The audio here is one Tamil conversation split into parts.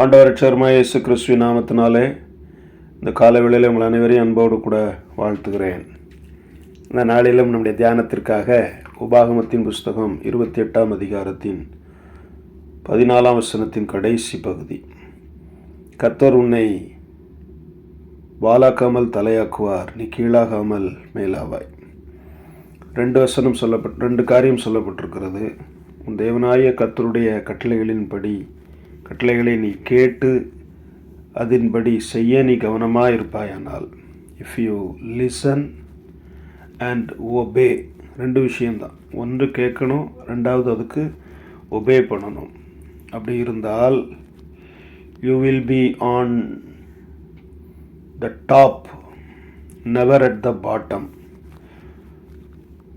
ஆண்டவர் சர்மா இயேசு கிறிஸ்துவ நாமத்தினாலே இந்த காலவேளையில் உங்கள் அனைவரையும் அன்போடு கூட வாழ்த்துகிறேன். இந்த நாளிலும் நம்முடைய தியானத்திற்காக உபாகமத்தின் புஸ்தகம் இருபத்தி எட்டாம் அதிகாரத்தின் பதினாலாம் வசனத்தின் கடைசி பகுதி. கர்த்தர் உன்னை வாலாக்காமல் தலையாக்குவார் நீ கீழாகாமல் மேலாவாய். ரெண்டு வசனம் சொல்லப்பட் ரெண்டு காரியம் சொல்லப்பட்டிருக்கிறது. உன் தேவனாய கர்த்தருடைய கட்டளைகளின்படி கட்டளைகளை நீ கேட்டு அதன்படி செய்ய நீ கவனமாக இருப்பாயானால் if you listen and obey ரெண்டு விஷயந்தான் ஒன்று கேட்கணும் ரெண்டாவது அதுக்கு ஒபே பண்ணணும். அப்படி இருந்தால் you will be on the top never at the bottom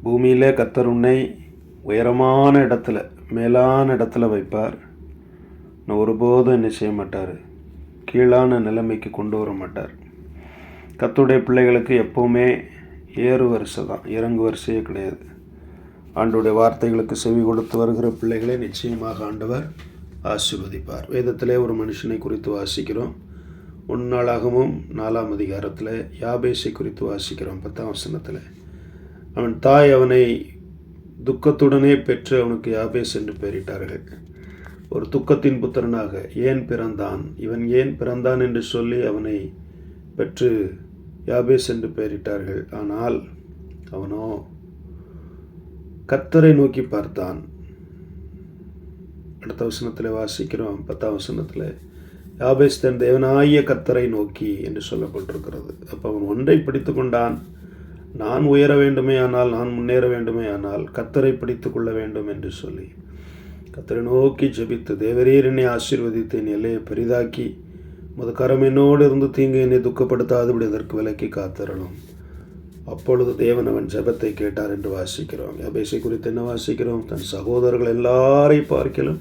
பூமியிலே கத்தர் உன்னை உயரமான இடத்துல மேலான இடத்துல வைப்பார். நான் ஒருபோதும் என்ன செய்ய மாட்டார். கீழான நிலைமைக்கு கொண்டு வர மாட்டார். கத்துடைய பிள்ளைகளுக்கு எப்போவுமே ஏறு வரிசை தான். இறங்கு வரிசையே கிடையாது. ஆண்டுடைய வார்த்தைகளுக்கு செவி கொடுத்து வருகிற பிள்ளைகளை நிச்சயமாக ஆண்டவர் ஆசிர்வதிப்பார். வேதத்திலே ஒரு மனுஷனை குறித்து வாசிக்கிறோம். உன்னாளாகவும் நாலாம் அதிகாரத்தில் யாபேசை குறித்து வாசிக்கிறோம். பத்தாம் வசனத்தில். அவன் தாய் அவனை துக்கத்துடனே பெற்று அவனுக்கு யாபேஸ் என்று பெயரிட்டார்கள். ஒரு துக்கத்தின் புத்திரனாக ஏன் பிறந்தான்? இவன் ஏன் பிறந்தான் என்று சொல்லி அவனை பெற்று யாபேஸ் என்று பெயரிட்டார்கள். ஆனால் அவனோ கத்தரை நோக்கி பார்த்தான். அடுத்த வசனத்தில் வாசிக்கிறோம். பத்தாம் வசனத்தில் யாபேஸ் தன் தேவனாய கத்தரை நோக்கி என்று சொல்லப்பட்டிருக்கிறது. அப்போ அவன் ஒன்றை பிடித்து கொண்டான். நான் உயர வேண்டுமே ஆனால் நான் முன்னேற வேண்டுமே ஆனால் கத்தரை பிடித்து கொள்ள வேண்டும் என்று சொல்லி. கத்தரை நோக்கி ஜெபித்து தேவரீர் என்னை ஆசீர்வதித்து என் எல்லையை பெரிதாக்கி முத கரம் என்னோடு இருந்து தீங்கு என்னை துக்கப்படுத்தாதபடி அதற்கு விலக்கி காத்தரணும். அப்பொழுது தேவன் அவன் ஜெபத்தை கேட்டார் என்று வாசிக்கிறோம். யபேசை குறித்து என்ன வாசிக்கிறோம்? தன் சகோதரர்கள் எல்லாரை பார்க்கலும்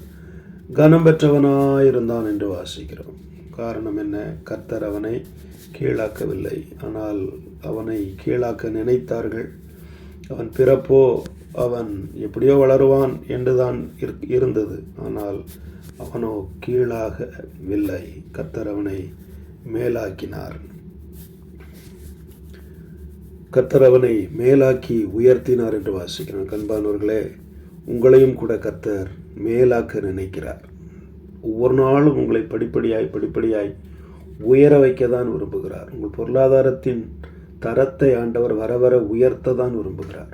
கனம் பெற்றவனாயிருந்தான் என்று வாசிக்கிறோம். காரணம் என்ன? கர்த்தர் அவனை கீழாக்கவில்லை. ஆனால் அவனை கீழாக்க நினைத்தார்கள். அவன் பிறப்போ அவன் எப்படியோ வளருவான் என்றுதான் இருந்தது. ஆனால் அவனோ கீழாகவில்லை கர்த்தர் அவனை மேலாக்கினார். கர்த்தர் அவனை மேலாக்கி உயர்த்தினார் என்று வாசிக்கிறான் கண்பானவர்களே உங்களையும் கூட கர்த்தர் மேலாக்க நினைக்கிறார். ஒவ்வொரு நாளும் உங்களை படிப்படியாய் படிப்படியாய் உயர வைக்க தான் விரும்புகிறார். உங்கள் பொருளாதாரத்தின் தரத்தை ஆண்டவர் வர வர உயர்த்த தான் விரும்புகிறார்.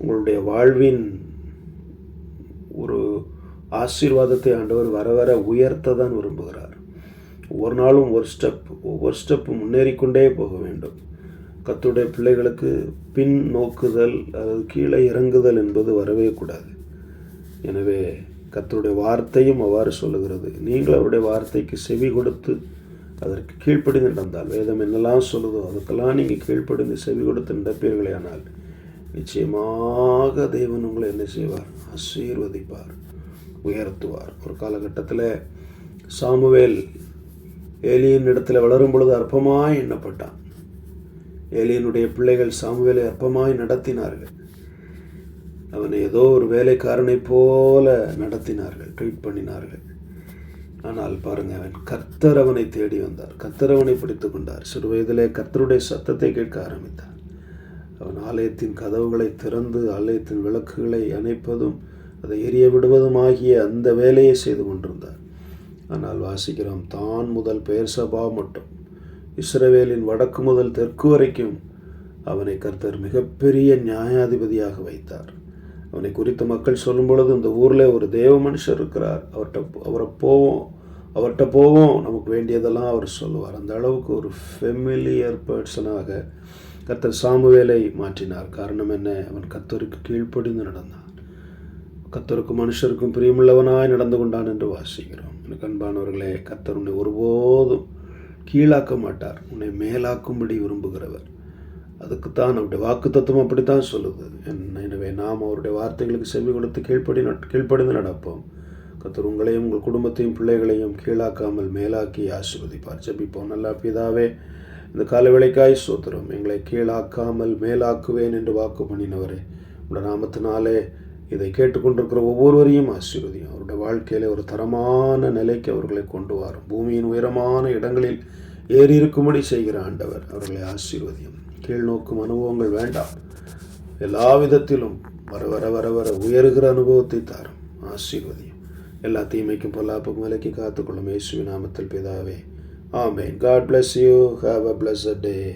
உங்களுடைய வாழ்வின் ஒரு ஆசீர்வாதத்தை ஆண்டவர் வர வர உயர்த்த தான் விரும்புகிறார். ஒவ்வொரு நாளும் ஒரு ஸ்டெப் ஒவ்வொரு ஸ்டெப் முன்னேறிக்கொண்டே போக வேண்டும். கத்துடைய பிள்ளைகளுக்கு பின் நோக்குதல் அதாவது கீழே இறங்குதல் என்பது வரவே கூடாது. எனவே கத்தருடைய வார்த்தையும் அவ்வாறு சொல்லுகிறது. நீங்கள் அவருடைய வார்த்தைக்கு செவி கொடுத்து அதற்கு கீழ்ப்படிந்து நடந்தால் வேதம் என்னெல்லாம் சொல்லுதோ அதுக்கெல்லாம் நீங்கள் கீழ்ப்படிந்து செவி கொடுத்து நடப்பீர்களே ஆனால் நிச்சயமாக தேவன் உங்களை என்ன செய்வார்? ஆசீர்வதிப்பார் உயர்த்துவார். ஒரு காலகட்டத்தில் சாமுவேல் ஏலியின் இடத்துல வளரும் பொழுது அற்பமாய் எண்ணப்பட்டான். ஏலியனுடைய பிள்ளைகள் சாமுவேலை அற்பமாய் நடத்தினார்கள். அவனை ஏதோ ஒரு வேலைக்காரனை போல நடத்தினார்கள் ட்ரீட் பண்ணினார்கள். ஆனால் பாருங்க அவன் கர்த்தர் அவனை தேடி வந்தார். கர்த்தர் அவனை பிடித்து கொண்டார். சிறு வயதிலே கர்த்தருடைய சத்தத்தை கேட்க ஆரம்பித்தார் அவன் ஆலயத்தின் கதவுகளை திறந்து ஆலயத்தின் விளக்குகளை அணைப்பதும் அதை எரிய விடுவதும் ஆகிய அந்த வேலையை செய்து கொண்டிருந்தார். ஆனால் வாசிக்கிறோம் தான் முதல் பெயர் சபா மட்டும். இஸ்ரவேலின் வடக்கு முதல் தெற்கு வரைக்கும் அவனை கர்த்தர் மிகப்பெரிய நியாயாதிபதியாக வைத்தார். அவனை குறித்து மக்கள் சொல்லும் பொழுது இந்த ஊரில் ஒரு தேவ மனுஷர் இருக்கிறார். அவர்கிட்ட அவரை போவோம் அவர்கிட்ட போவோம். நமக்கு வேண்டியதெல்லாம் அவர் சொல்லுவார். அந்த அளவுக்கு ஒரு ஃபெமிலியர் பர்சனாக கர்த்தர் சாமுவேலை மாற்றினார். காரணம் என்ன? அவன் கத்தருக்கு கீழ்ப்படிந்து நடந்தான். கத்தருக்கும் மனுஷருக்கும் பிரியமுள்ளவனாய் நடந்து கொண்டான் என்று வாசிக்கிறோம். எனக்கு அன்பானவர்களே கத்தர் உன்னை ஒருபோதும் கீழாக்க மாட்டார். உன்னை மேலாக்கும்படி விரும்புகிறவர். அதுக்குத்தான் அவருடைய வாக்கு தத்துவம் அப்படித்தான் சொல்லுது. எனவே நாம் அவருடைய வார்த்தைகளுக்கு செவி கொடுத்து கீழ்ப்படி கீழ்ப்படிந்து நடப்போம். கத்தர் உங்களையும் உங்கள் குடும்பத்தையும் பிள்ளைகளையும் கீழாக்காமல் மேலாக்கி ஆசிர்வதிப்பார். ஜபிப்போம். நல்லா பிதாவே இந்த காலவேளைக்காய் சோத்திரம் எங்களை கீழாக்காமல் மேலாக்குவேன் என்று வாக்கு பண்ணினவரே உடைய நாமத்தினாலே இதை கேட்டுக்கொண்டிருக்கிற ஒவ்வொருவரையும் ஆசீர்வதியும். அவருடைய வாழ்க்கையிலே ஒரு தரமான நிலைக்கு அவர்களை கொண்டு வரும். பூமியின் உயரமான இடங்களில் ஏறி இருக்கும்படி செய்கிற ஆண்டவர் அவர்களை ஆசீர்வதியும். கீழ்நோக்கும் அனுபவங்கள் வேண்டாம். எல்லா விதத்திலும் வர வர வர வர உயர்கிற அனுபவத்தை தாரும். ஆசீர்வதியும். எல்லா தீமைக்கும் பொல்லாப்புக்கும் விலக்கி காத்துக்கொள்ளும் இயேசுவின் நாமத்தில் பிதாவே. ஆமேன். God bless you have a blessed day